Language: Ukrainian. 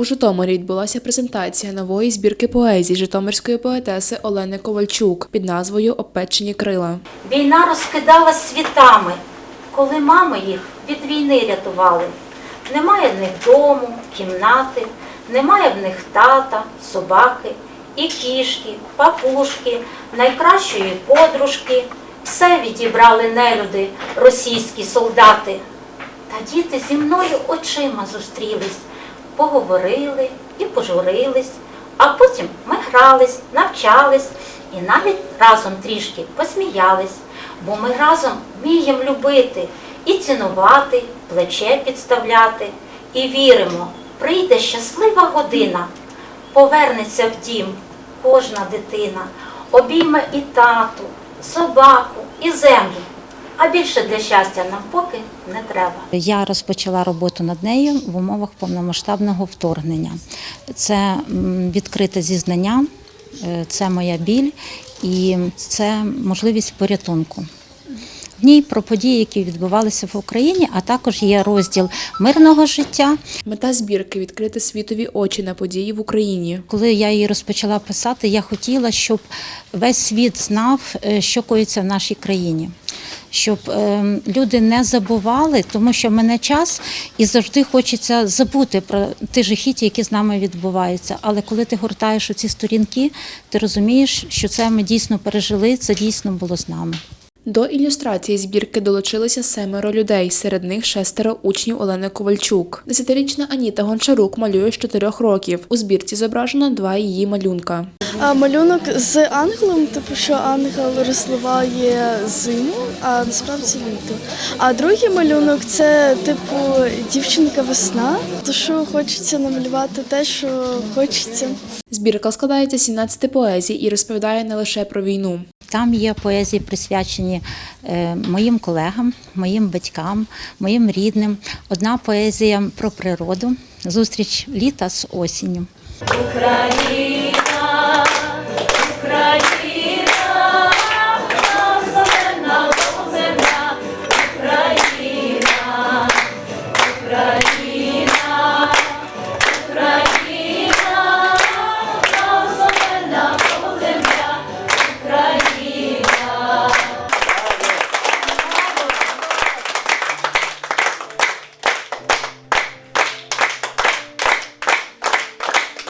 У Житомирі відбулася презентація нової збірки поезії житомирської поетеси Олени Ковальчук під назвою Обпечені крила. Війна розкидала світами, коли мами їх від війни рятували. Немає в них дому, кімнати, немає в них тата, собаки, і кішки, папушки, найкращої подружки. Все відібрали нелюди, російські солдати. Та діти зі мною очима зустрілись, поговорили і пожурились, а потім ми грались, навчались і навіть разом трішки посміялись, бо ми разом вміємо любити і цінувати, плече підставляти, і віримо, прийде щаслива година, повернеться в дім кожна дитина, обійме і тату, собаку, і землю. А більше для щастя нам поки не треба. Я розпочала роботу над нею в умовах повномасштабного вторгнення. Це відкрите зізнання, е, це моя біль і це можливість порятунку. В ній про події, які відбувалися в Україні, а також є розділ мирного життя. Мета збірки відкрити світові очі на події в Україні. Коли я її розпочала писати, я хотіла, щоб весь світ знав, е, що коїться в нашій країні. Щоб е, люди не забували, тому що мене час і завжди хочеться забути про ті жахіті, які з нами відбуваються. Але коли ти гортаєш оці сторінки, ти розумієш, що це ми дійсно пережили, це дійсно було з нами. До ілюстрації збірки долучилися семеро людей, серед них шестеро учнів Олени Ковальчук. Десятирічна Аніта Гончарук малює з чотирьох років. У збірці зображено два її малюнка. А, малюнок з ангелом, типу, що ангел розливає зиму, а насправді літо. А другий малюнок це типу дівчинка весна, то що хочеться намалювати те, що хочеться. Збірка складається з 17 поезій і розповідає не лише про війну. Там є поезії, присвячені е, моїм колегам, моїм батькам, моїм рідним. Одна поезія про природу, зустріч літа з осінню. Україна!